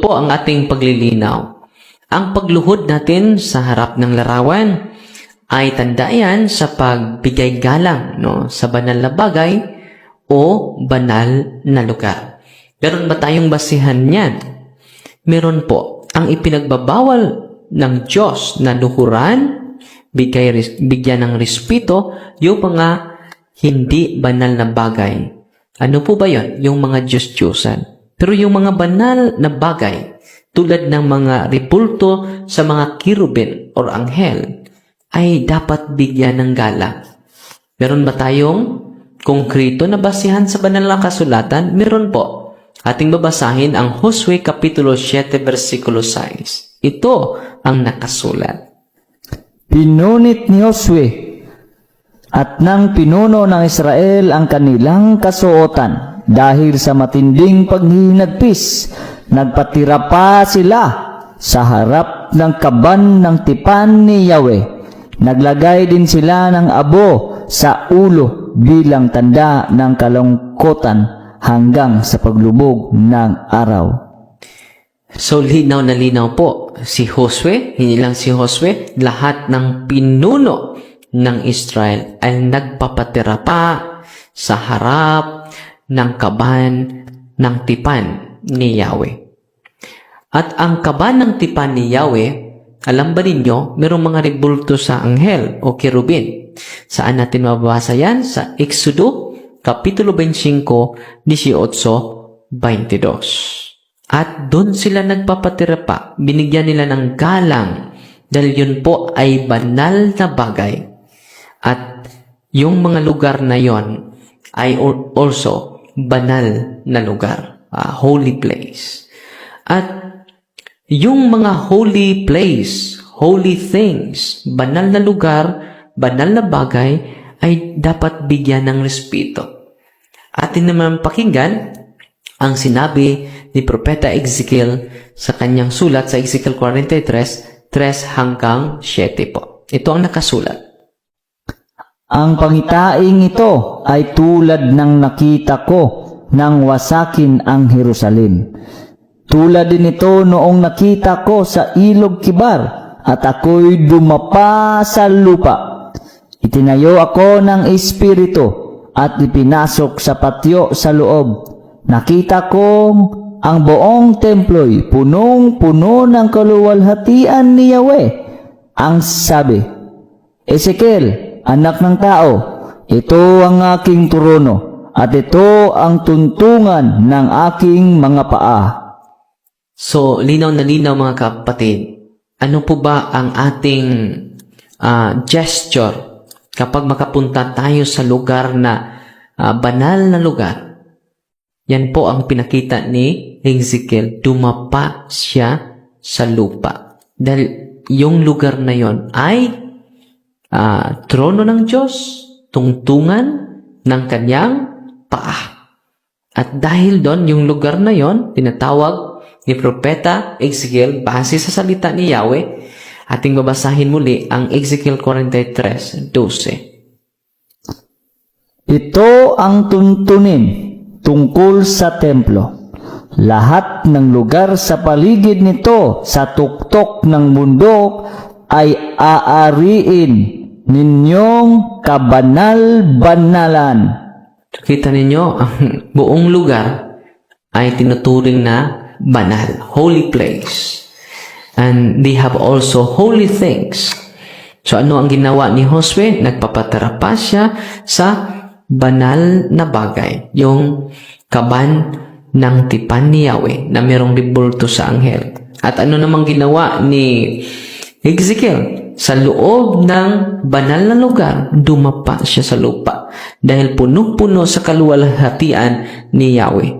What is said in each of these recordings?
Po ang ating paglilinaw. Ang pagluhod natin sa harap ng larawan ay tanda yan sa pagbigay galang no, sa banal na bagay o banal na lugar. Meron ba tayong basihan niyan? Meron po. Ang ipinagbabawal ng Diyos na luhuran, bigay, bigyan ng respeto, yung mga hindi banal na bagay. Ano po ba yon? Yung mga Diyos-Diyosan. Pero yung mga banal na bagay, tulad ng mga ripulto sa mga kirubin or anghel, ay dapat bigyan ng galang. Meron ba tayong konkreto na basihan sa banal na kasulatan? Meron po. Ating babasahin ang Josue Kapitulo 7, versikulo 6. Ito ang nakasulat. Pinunit ni Josue at nang pinuno ng Israel ang kanilang kasuotan dahil sa matinding paghihinagpis, nagpatira pa sila sa harap ng kaban ng tipan ni Yahweh. Naglagay din sila ng abo sa ulo bilang tanda ng kalungkutan hanggang sa paglubog ng araw. So, linaw na linaw po. Si Josue, hindi lang si Josue, lahat ng pinuno ng Israel ay nagpapatira pa sa harap ng kaban ng tipan ni Yahweh. At ang kaban ng tipan ni Yahweh, alam ba ninyo, mayroong mga rebulto sa anghel o kerubin. Saan natin mababasa yan? Sa Exodo, Kapitulo 25, 18, 22. At doon sila nagpapatira pa, binigyan nila ng galang dahil yun po ay banal na bagay. At yung mga lugar na yon ay al- also banal na lugar, a holy place. At yung mga holy place, holy things, banal na lugar, banal na bagay, ay dapat bigyan ng respeto. Atin naman pakinggan ang sinabi ni Propeta Ezekiel sa kanyang sulat sa Ezekiel 43, 3 hanggang 7 po. Ito ang nakasulat. Ang pangitaing ito ay tulad ng nakita ko nang wasakin ang Jerusalem. Tulad din ito noong nakita ko sa ilog kibar at ako'y dumapa sa lupa. Itinayo ako ng espiritu at ipinasok sa patyo sa loob. Nakita kong ang buong templo'y punong-puno ng kaluwalhatian ni Yahweh. Ang sabi, Ezekiel, anak ng tao, ito ang aking trono at ito ang tuntungan ng aking mga paa. So, linaw na linaw mga kapatid. Ano po ba ang ating ah, gesture kapag makapunta tayo sa lugar na ah, banal na lugar? Yan po ang pinakita ni Ezekiel. Dumapa siya sa lupa. Dahil yung lugar na yon ay ah, trono ng Diyos, tungtungan ng kanyang paa. At dahil doon, yung lugar na yon, tinatawag ni Propeta Ezekiel base sa salita ni Yahweh, ating babasahin muli ang Ezekiel 43, 12. Ito ang tuntunin tungkol sa templo. Lahat ng lugar sa paligid nito sa tuktok ng bundok ay aariin ninyong kabanal-banalan. Kita ninyo, ang buong lugar ay tinuturing na banal, holy place. And they have also holy things. So ano ang ginawa ni Josue? Nagpapatara pa siya sa banal na bagay. Yung kaban ng tipan ni Yahweh na merong ribulto sa anghel. At ano namang ginawa ni Ezekiel? Sa loob ng banal na lugar, dumapa siya sa lupa. Dahil puno-puno sa kaluwalhatian ni Yahweh.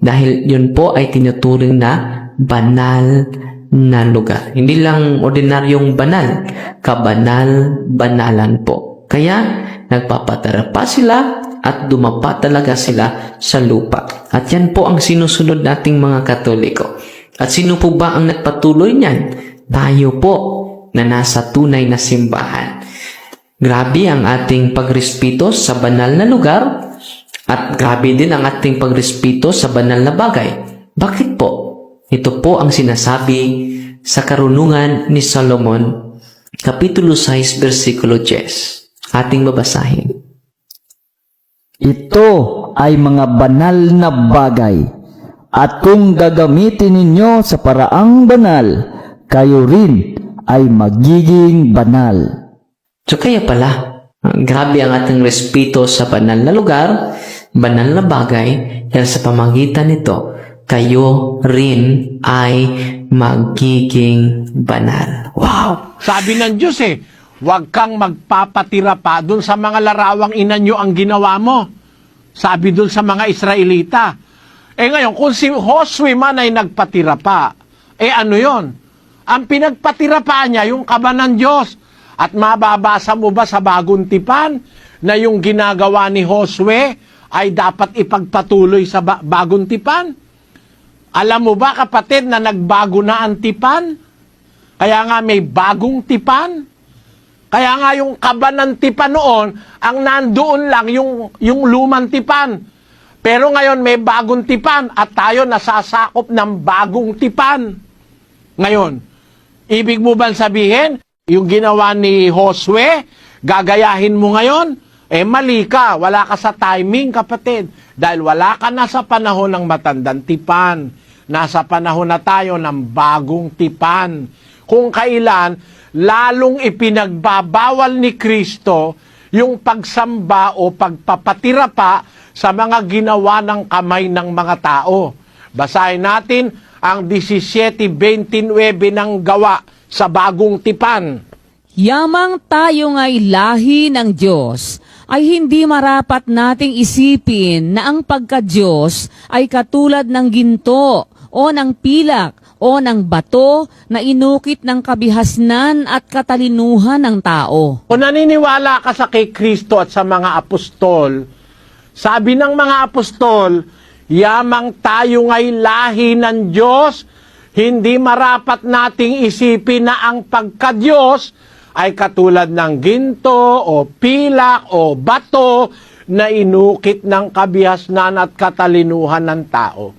Dahil yun po ay tinuturing na banal na lugar. Hindi lang ordinaryong banal, kabanal-banalan po. Kaya, nagpapatara pa sila at dumapa talaga sila sa lupa. At yan po ang sinusunod nating mga katoliko. At sino po ba ang nagpatuloy niyan? Tayo po na nasa tunay na simbahan. Grabe ang ating pagrespeto sa banal na lugar at grabe din ang ating pagrespeto sa banal na bagay. Bakit po? Ito po ang sinasabi sa karunungan ni Solomon, Kapitulo 6, versikulo 10. Ating babasahin. Ito ay mga banal na bagay. At kung gagamitin ninyo sa paraang banal, kayo rin ay magiging banal. So kaya pala, ah, grabe ang ating respeto sa banal na lugar, banal na bagay, dahil sa pamagitan nito, kayo rin ay magiging banal. Wow! Sabi ng Diyos eh, huwag kang magpapatira pa dun sa mga larawang ina nyo ang ginawa mo. Sabi dun sa mga Israelita. Eh ngayon, kung si Josue man ay nagpatira pa, eh ano yon? Ang pinagpatira pa niya, yung kaba ng Diyos. At mababasa mo ba sa bagong tipan na yung ginagawa ni Josue ay dapat ipagpatuloy sa ba- bagong tipan? Alam mo ba kapatid na nagbago na ang tipan? Kaya nga may bagong tipan. Kaya nga yung kaba ng tipan noon, ang nandoon lang yung, yung lumang tipan. Pero ngayon may bagong tipan at tayo nasasakop ng bagong tipan. Ngayon, ibig mo ba sabihin, yung ginawa ni Josue, gagayahin mo ngayon? Eh mali ka, wala ka sa timing kapatid. Dahil wala ka na sa panahon ng matandang tipan. Nasa panahon na tayo ng bagong tipan. Kung kailan, lalong ipinagbabawal ni Kristo yung pagsamba o pagpapatira pa sa mga ginawa ng kamay ng mga tao. Basahin natin ang 17.29 ng gawa sa bagong tipan. Yamang tayo nga'y lahi ng Diyos, ay hindi marapat nating isipin na ang pagka-Diyos ay katulad ng ginto o ng pilak o ng bato na inukit ng kabihasnan at katalinuhan ng tao. Kung naniniwala ka sa kay Kristo at sa mga apostol, sabi ng mga apostol, yamang tayo nga'y lahi ng Diyos, hindi marapat nating isipin na ang pagka-Diyos ay katulad ng ginto o pilak o bato na inukit ng kabihasnan at katalinuhan ng tao.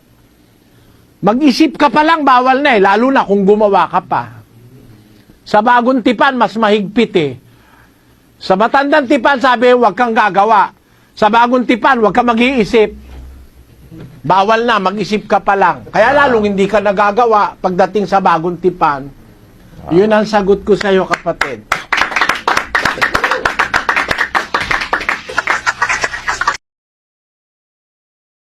Mag-isip ka pa lang, bawal na eh, lalo na kung gumawa ka pa. Sa bagong tipan, mas mahigpit eh. Sa matandang tipan, sabi, huwag kang gagawa. Sa bagong tipan, huwag kang mag-iisip. Bawal na, mag-isip ka pa lang. Kaya lalong hindi ka nagagawa pagdating sa bagong tipan. Yun ang sagot ko sa iyo, kapatid.